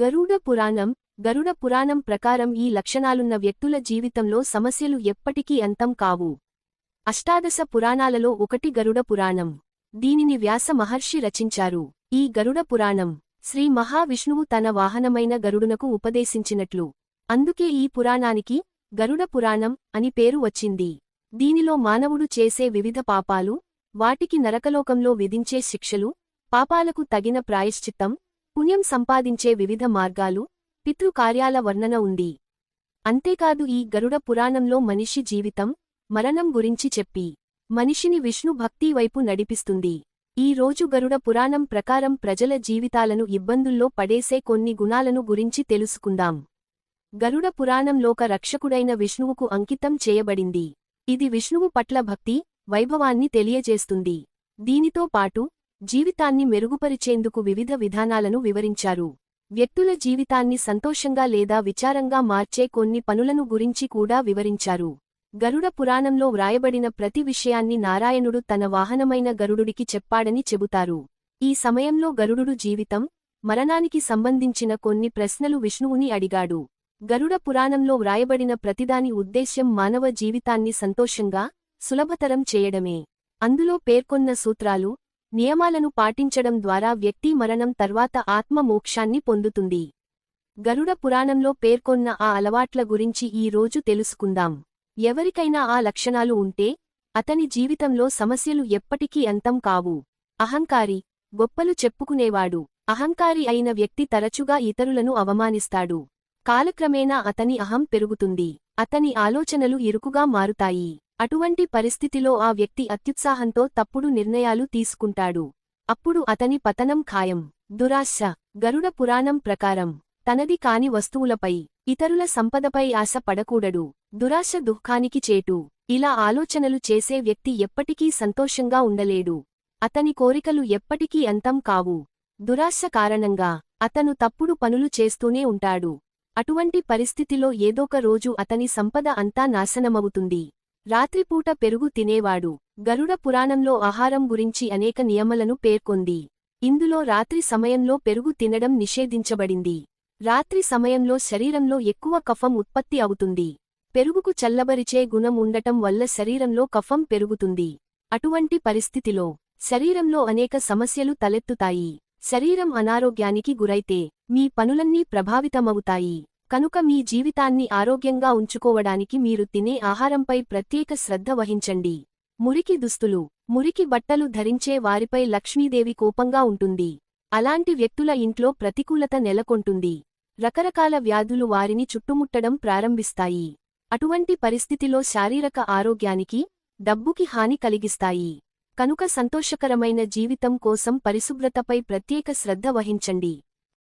గరుడ పురాణం గరుడ పురాణం ప్రకారం ఈ లక్షణాలున్న వ్యక్తుల జీవితంలో సమస్యలు ఎప్పటికీ అంతం కావు. అష్టాదశ పురాణాలలో ఒకటి గరుడ పురాణం. దీనిని వ్యాస మహర్షి రచించారు. ఈ గరుడ పురాణం శ్రీ మహావిష్ణువు తన వాహనమైన గరుడునకు ఉపదేశించినట్లు. అందుకే ఈ పురాణానికి గరుడ పురాణం అని పేరు వచ్చింది. దీనిలో మానవుడు చేసే వివిధ పాపాలు వాటికి నరకలోకంలో విధించే శిక్షలు పాపాలకు తగిన ప్రాయశ్చిత్తం పుణ్యం సంపాదించే వివిధ మార్గాలు పితృకార్యాల వర్ణన ఉంది. అంతేకాదు ఈ గరుడ పురాణంలో మనిషి జీవితం మరణం గురించి చెప్పి మనిషిని విష్ణు భక్తి వైపు నడిపిస్తుంది. ఈ రోజు గరుడ పురాణం ప్రకారం ప్రజల జీవితాలను ఇబ్బందుల్లో పడేసే కొన్ని గుణాలను గురించి తెలుసుకుందాం. గరుడ పురాణంలోక రక్షకుడైన విష్ణువుకు అంకితం చేయబడింది. ఇది విష్ణువు పట్ల భక్తి వైభవాన్ని తెలియజేస్తుంది. దీనితో పాటు జీవితాన్ని మెరుగుపరిచేందుకు వివిధ విధానాలను వివరించారు. వ్యక్తుల జీవితాన్ని సంతోషంగా లేదా విచారంగా మార్చే కొన్ని పనులను గురించి కూడా వివరించారు. గరుడ పురాణంలో వ్రాయబడిన ప్రతి విషయాన్ని నారాయణుడు తన వాహనమైన గరుడుడికి చెప్పాడని చెబుతారు. ఈ సమయంలో గరుడుడు జీవితం మరణానికి సంబంధించిన కొన్ని ప్రశ్నలు విష్ణువుని అడిగాడు. గరుడ పురాణంలో వ్రాయబడిన ప్రతిదాని ఉద్దేశ్యం మానవ జీవితాన్ని సంతోషంగా సులభతరం చేయడమే. అందులో పేర్కొన్న సూత్రాలు నియమాలను పాటించడం ద్వారా వ్యక్తి మరణం తర్వాత ఆత్మ మోక్షాన్ని పొందుతుంది. గరుడ పురాణంలో పేర్కొన్న ఆ అలవాట్ల గురించి ఈ రోజు తెలుసుకుందాం. ఎవరికైనా ఆ లక్షణాలు ఉంటే అతని జీవితంలో సమస్యలు ఎప్పటికీ అంతం కావు. అహంకారి గొప్పలు చెప్పుకునేవాడు. అహంకారి అయిన వ్యక్తి తరచుగా ఇతరులను అవమానిస్తాడు. కాలక్రమేణా అతని అహం పెరుగుతుంది. అతని ఆలోచనలు ఇరుకుగా మారుతాయి. అటువంటి పరిస్థితిలో ఆ వ్యక్తి అత్యుత్సాహంతో తప్పుడు నిర్ణయాలు తీసుకుంటాడు. అప్పుడు అతని పతనం ఖాయం. దురాశ. గరుడ పురాణం ప్రకారం తనది కాని వస్తువులపై ఇతరుల సంపదపై ఆశ పడకూడడు దురాశ దుఃఖానికి చేటు. ఇలా ఆలోచనలు చేసే వ్యక్తి ఎప్పటికీ సంతోషంగా ఉండలేడు. అతని కోరికలు ఎప్పటికీ అంతం కావు. దురాశ కారణంగా అతను తప్పుడు పనులు చేస్తూనే ఉంటాడు. అటువంటి పరిస్థితిలో ఏదోక రోజు అతని సంపద అంతా నాశనమవుతుంది. రాత్రిపూట పెరుగు తినేవాడు. గరుడ పురాణంలో ఆహారం గురించి అనేక నియమలను పేర్కొంది. ఇందులో రాత్రి సమయంలో పెరుగు తినడం నిషేధించబడింది. రాత్రి సమయంలో శరీరంలో ఎక్కువ కఫం ఉత్పత్తి అవుతుంది. పెరుగుకు చల్లబరిచే గుణం ఉండటం వల్ల శరీరంలో కఫం పెరుగుతుంది. అటువంటి పరిస్థితిలో శరీరంలో అనేక సమస్యలు తలెత్తుతాయి. శరీరం అనారోగ్యానికి గురైతే మీ పనులన్నీ ప్రభావితమవుతాయి. కనుక మీ జీవితాన్ని ఆరోగ్యంగా ఉంచుకోవడానికి మీరు తినే ఆహారంపై ప్రత్యేక శ్రద్ధ వహించండి. మురికి దుస్తులు మురికి బట్టలు ధరించే వారిపై లక్ష్మీదేవి కోపంగా ఉంటుంది. అలాంటి వ్యక్తుల ఇంట్లో ప్రతికూలత నెలకొంటుంది. రకరకాల వ్యాధులు వారిని చుట్టుముట్టడం ప్రారంభిస్తాయి. అటువంటి పరిస్థితిలో శారీరక ఆరోగ్యానికి డబ్బుకి హాని కలిగిస్తాయి. కనుక సంతోషకరమైన జీవితం కోసం పరిశుభ్రతపై ప్రత్యేక శ్రద్ధ వహించండి.